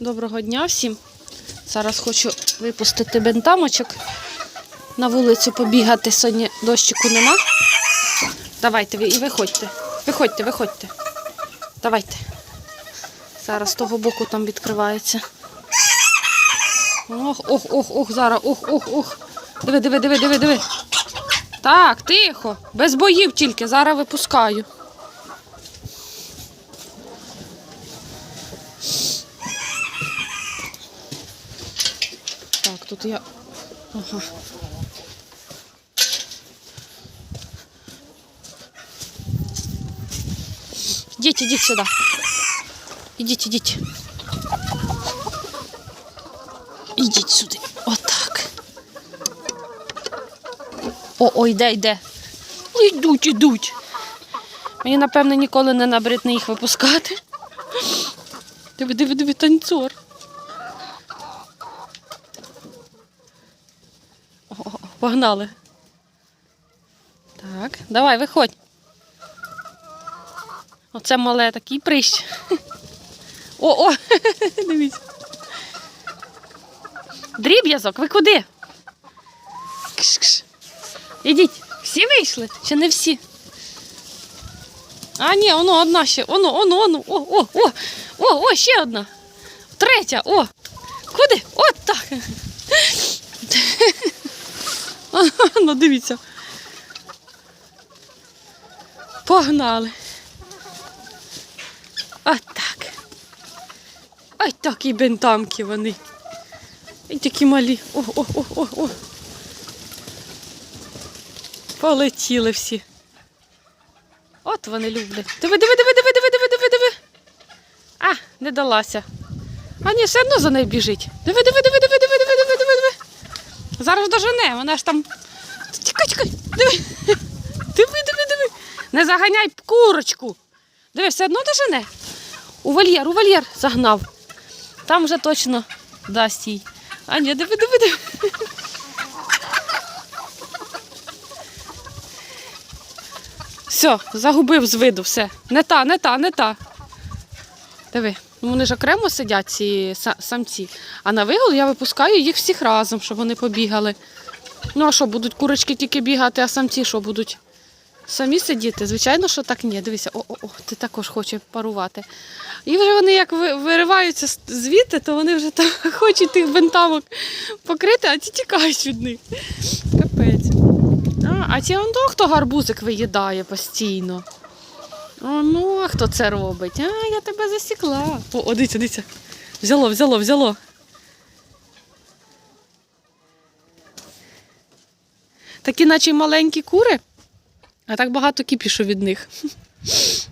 Доброго дня всім. Зараз хочу випустити бентамочок на вулицю побігати. Сьогодні дощику нема. Давайте і виходьте. Виходьте, виходьте. Давайте. Зараз з того боку там відкривається. Ох, ох, ох, ох, зараз, ох, ох, ох. Диви, диви, диви, диви, диви. Так, тихо. Без боїв тільки. Зараз випускаю. Тут я. Ага. Ідіть, ідіть сюди. Ідіть, ідіть. Ідіть сюди. Отак. О, о, йде, йде. Ой, Йдуть, йдуть. Мені, напевно, ніколи не набридне їх випускати. Диви, диви, диви, танцор. О, о, о, погнали. Так, давай, виходь. Оце мале такий прищ. О, о, дивіться. Дріб'язок, ви куди? Кш-кш. Ідіть. Всі вийшли? Чи не всі? А, ні, воно одна ще. Воно, воно, воно. О, о, о, о, о, ще одна. Третя, о. Куди? От так. воно, дивіться. Погнали. Отак. Ай так і бентамки вони. І такі малі. О-о-о-о-о. Полетіли всі. От вони люблять. Диви, диви, диви, диви, диви, диви, диви, диви. А, не далася. А ні, все одно за нею біжить. Диви, диви, диви, диви, диви, диви, диви, диви. Зараз дожене, вона ж там Тікай, тікай, диви. Диви, диви, диви. Не заганяй курочку. Диви, все одно дожене. У вольєр, у вольєр загнав. Там вже точно дасть їй. А ні, диви, диви, диви. Все, загубив з виду, все. Не та, не та, не та. Диви, ну вони ж окремо сидять, ці самці. А на вигул я випускаю їх всіх разом, щоб вони побігали. Ну а що, будуть курочки тільки бігати, а самці що будуть? Самі сидіти? Звичайно, що так ні. Дивися, о, о, о, ти також хочеш парувати. І вже вони як вириваються звідти, то вони вже там хочуть тих бентамок покрити, а ті тікають від них. Капець. А, а ті он то, хто гарбузик виїдає постійно. О, ну, а хто це робить? А, я тебе засікла. О, о дивіться, дивіться. Взяло, взяло, взяло. Такі, наче маленькі кури, а так багато кіпішу від них.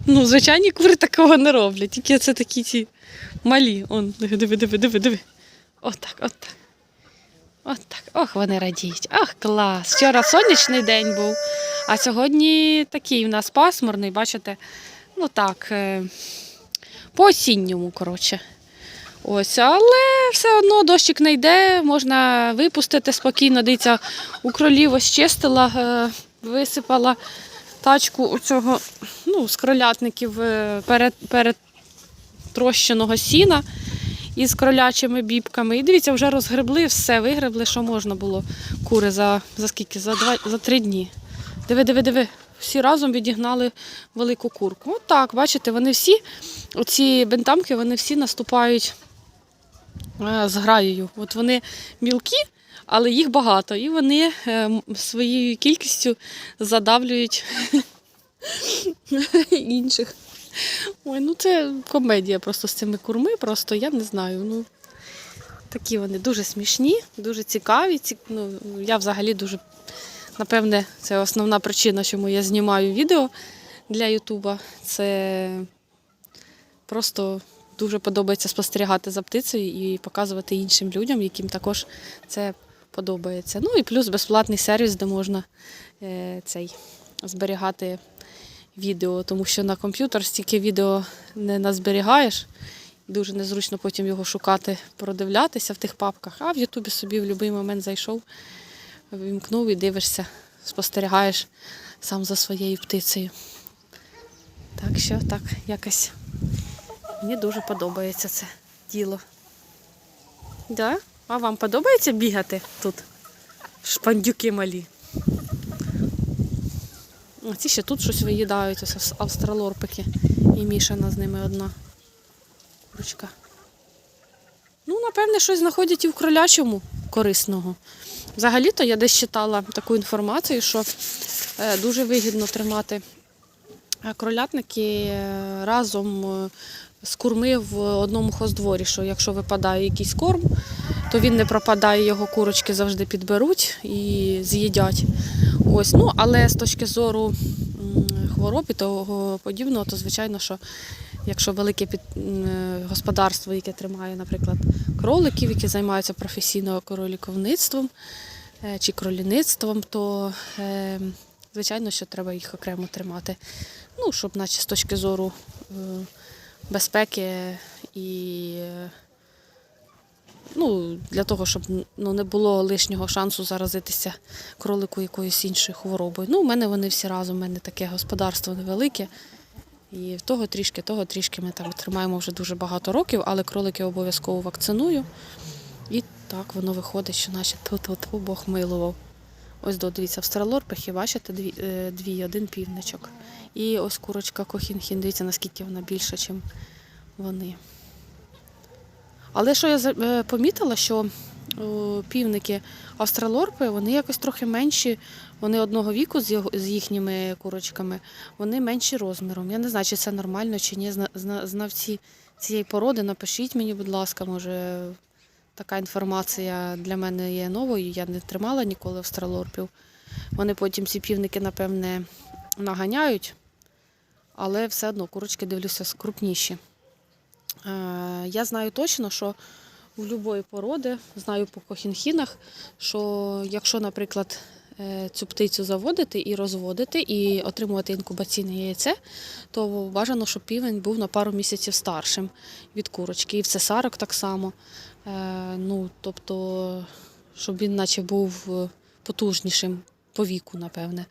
Ну, звичайні кури такого не роблять, тільки це такі ці малі. Он, диви, диви, диви, диви. Отак, отак. Отак. Ох, вони радіють. Ах, клас. Вчора сонячний день був, а сьогодні такий у нас пасмурний, бачите, ну так, е, по осінньому, коротше. Ось, але все одно дощик не йде, можна випустити спокійно. Дивіться, у кролів ось чистила, е, висипала тачку у цього, ну, з кролятників е, перед сіна із кролячими бібками. І дивіться, вже розгребли все, вигребли, що можна було. Кури за, за скільки? За, два, за три дні. Диви, диви, диви. Всі разом відігнали велику курку. От так, бачите, вони всі, оці бентамки, вони всі наступають з граєю. От вони мілкі, але їх багато. І вони е, своєю кількістю задавлюють інших. Ой, ну це комедія просто з цими курми, просто я не знаю. Ну, такі вони дуже смішні, дуже цікаві. Ці, ну, я взагалі дуже, напевне, це основна причина, чому я знімаю відео для Ютуба. Це просто дуже подобається спостерігати за птицею і показувати іншим людям, яким також це подобається. Ну і плюс безплатний сервіс, де можна е, цей зберігати відео, тому що на комп'ютер стільки відео не назберігаєш. Дуже незручно потім його шукати, продивлятися в тих папках. А в Ютубі собі в будь-який момент зайшов, вімкнув і дивишся, спостерігаєш сам за своєю птицею. Так що так, якось мені дуже подобається це діло. Да? А вам подобається бігати тут? Шпандюки малі. А ці ще тут щось виїдають, ось австралорпики. І мішана з ними одна курочка. Ну, напевне, щось знаходять і в кролячому корисного. Взагалі-то я десь читала таку інформацію, що е, дуже вигідно тримати е, кролятники е, разом з курми в одному хоздворі, що якщо випадає якийсь корм, то він не пропадає, його курочки завжди підберуть і з'їдять. Ось, ну, але з точки зору хвороб і того подібного, то звичайно, що якщо велике під, господарство, яке тримає, наприклад, кроликів, які займаються професійно кроліковництвом е, чи кроліництвом, то е, звичайно, що треба їх окремо тримати. Ну, щоб, наче з точки зору е, безпеки і ну, для того, щоб ну, не було лишнього шансу заразитися кролику якоюсь іншою хворобою. Ну, у мене вони всі разом, у мене таке господарство невелике. І того трішки, того трішки ми там тримаємо вже дуже багато років, але кролики обов'язково вакциную. І так воно виходить, що наче тут Бог милував. Ось до, дивіться, австралорпихи, бачите, дві, е, дві, один півничок. І ось курочка кохінхін, дивіться, наскільки вона більша, ніж вони. Але що я е, помітила, що півники австралорпи, вони якось трохи менші, вони одного віку з, їхніми курочками, вони менші розміром. Я не знаю, чи це нормально, чи ні. Зна- зна- Знавці цієї породи, напишіть мені, будь ласка, може така інформація для мене є новою. Я не тримала ніколи австралорпів. Вони потім ці півники, напевне, наганяють, але все одно курочки дивлюся крупніші. Е, Я знаю точно, що у будь-якої породи, знаю по кохінхінах, що якщо, наприклад, е, цю птицю заводити і розводити, і отримувати інкубаційне яйце, то бажано, щоб півень був на пару місяців старшим від курочки. І в цесарок так само. Е, Ну, тобто, щоб він наче був е, потужнішим по віку, напевне.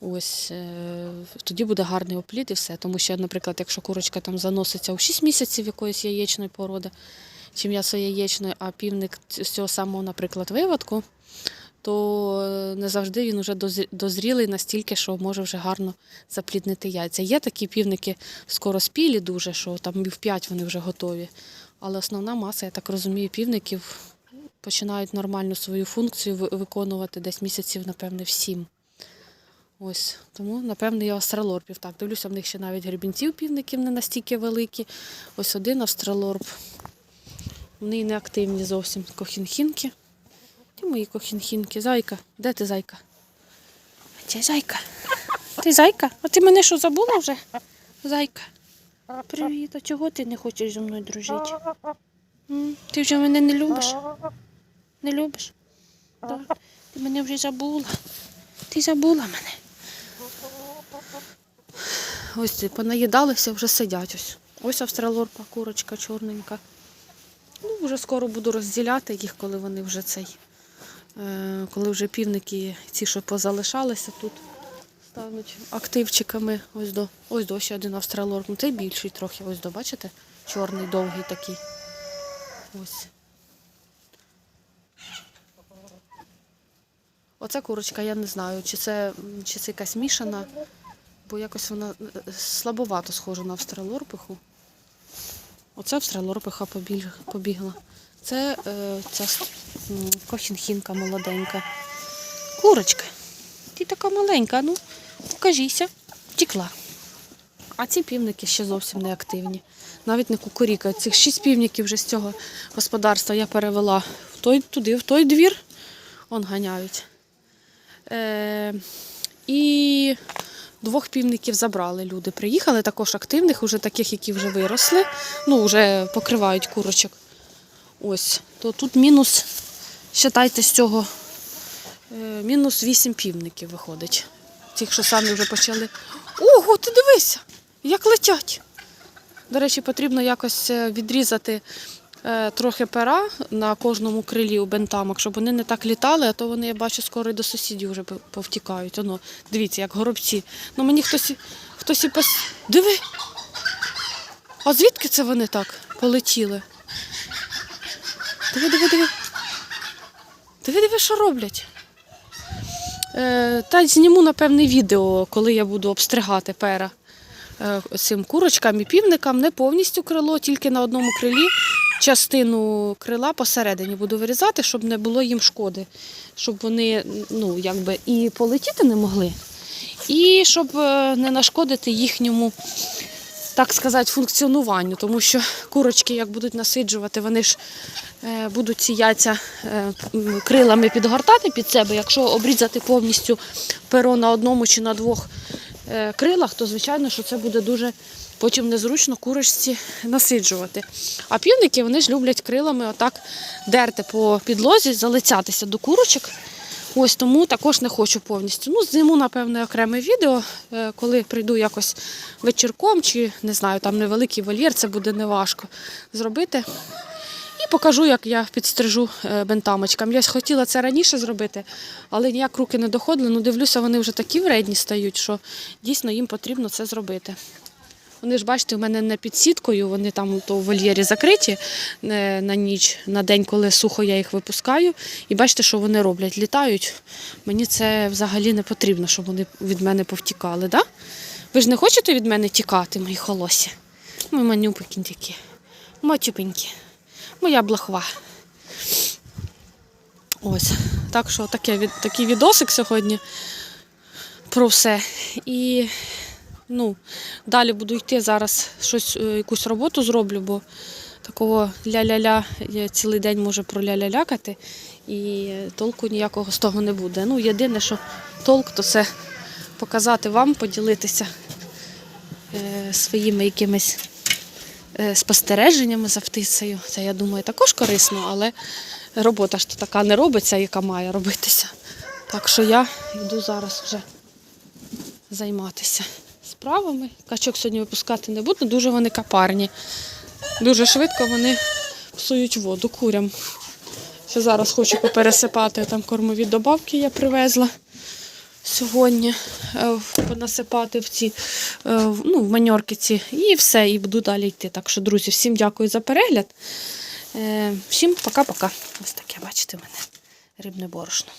Ось е, тоді буде гарний оплід і все. Тому що, наприклад, якщо курочка там заноситься у 6 місяців якоїсь яєчної породи, чи м'ясо яєчної, а півник з цього самого, наприклад, виводку, то не завжди він вже дозрі- дозрілий настільки, що може вже гарно запліднити яйця. Є такі півники скороспілі дуже, що там в 5 вони вже готові. Але основна маса, я так розумію, півників починають нормальну свою функцію виконувати десь місяців, напевне, в 7. Ось, тому, напевне, і австралорпів. Так, дивлюся, в них ще навіть гребінців півників не настільки великі. Ось один австралорп. Вони не активні зовсім. Кохінхінки. Де мої кохінхінки? Зайка. Де ти зайка? Це зайка. Ти зайка? А ти мене що забула вже? Зайка. Привіт, а чого ти не хочеш зі мною дружити? Ти вже мене не любиш? Не любиш? Да. Ти мене вже забула. Ти забула мене. Ось ці понаїдалися, вже сидять ось. Ось австралорпа, курочка чорненька. Ну, вже скоро буду розділяти їх, коли вони вже цей. Е, коли вже півники, ці, що позалишалися тут, стануть активчиками. Ось до, ось до ще один австралорп. Ну, цей більший трохи, ось до, бачите? Чорний, довгий такий. Ось. Оця курочка, я не знаю, чи це, чи це якась мішана, бо якось вона е, слабовато схожа на австралорпиху. Оце австралорпиха побігла. Це е, ця кохінхінка молоденька. Курочка. Ти така маленька, ну, покажися. Втікла. А ці півники ще зовсім не активні. Навіть не кукурікають. Цих шість півників вже з цього господарства я перевела в той, туди, в той двір. Он ганяють. Е, і двох півників забрали люди. Приїхали також активних, уже таких, які вже виросли. Ну, вже покривають курочок. Ось. То тут мінус, вважайте, з цього е, мінус вісім півників виходить. Тих, що самі вже почали. Ого, ти дивися, як летять. До речі, потрібно якось е, відрізати е, трохи пера на кожному крилі у бентамок, щоб вони не так літали, а то вони, я бачу, скоро і до сусідів вже повтікають. Оно, дивіться, як горобці. Ну мені хтось, хтось і пос... Диви! А звідки це вони так полетіли? Диви, диви, диви. Диви, диви, що роблять. Е, та зніму, напевне, відео, коли я буду обстригати пера е, цим курочкам і півникам. Не повністю крило, тільки на одному крилі. Частину крила посередині буду вирізати, щоб не було їм шкоди, щоб вони ну, якби і полетіти не могли, і щоб е, не нашкодити їхньому, так сказати, функціонуванню. Тому що курочки, як будуть насиджувати, вони ж е, будуть ці яйця е, крилами підгортати під себе. Якщо обрізати повністю перо на одному чи на двох е, крилах, то звичайно, що це буде дуже потім незручно курочці насиджувати. А півники вони ж люблять крилами отак дерти по підлозі, залицятися до курочок. Ось тому також не хочу повністю. Ну, зніму, напевне, окреме відео, е, коли прийду якось вечірком, чи не знаю, там невеликий вольєр, це буде неважко зробити. І покажу, як я підстрижу е, бентамочкам. Я хотіла це раніше зробити, але ніяк руки не доходили. Ну, дивлюся, вони вже такі вредні стають, що дійсно їм потрібно це зробити. Вони ж, бачите, у мене не під сіткою, вони там то в вольєрі закриті е, на ніч, на день, коли сухо я їх випускаю. І бачите, що вони роблять, літають. Мені це взагалі не потрібно, щоб вони від мене повтікали. Да? Ви ж не хочете від мене тікати, мої холосі? Мої манюпики такі, матюпенькі, моя блохва. Ось, так що таке, такий відосик сьогодні про все. І ну, далі буду йти зараз щось, е, якусь роботу зроблю, бо такого ля-ля-ля я цілий день можу про ля-ля-лякати, і толку ніякого з того не буде. Ну, єдине, що толк, то це показати вам, поділитися е, своїми якимись е, спостереженнями за птицею. Це, я думаю, також корисно, але робота ж то така не робиться, яка має робитися. Так що я йду зараз вже займатися справами. Качок сьогодні випускати не буду, дуже вони капарні. Дуже швидко вони псують воду курям. Ще зараз хочу попересипати там кормові добавки я привезла сьогодні, е, понасипати в ці е, ну, в маньорки. І все, і буду далі йти. Так що, друзі, всім дякую за перегляд. Е, Всім пока-пока. Ось таке, бачите, мене рибне борошно.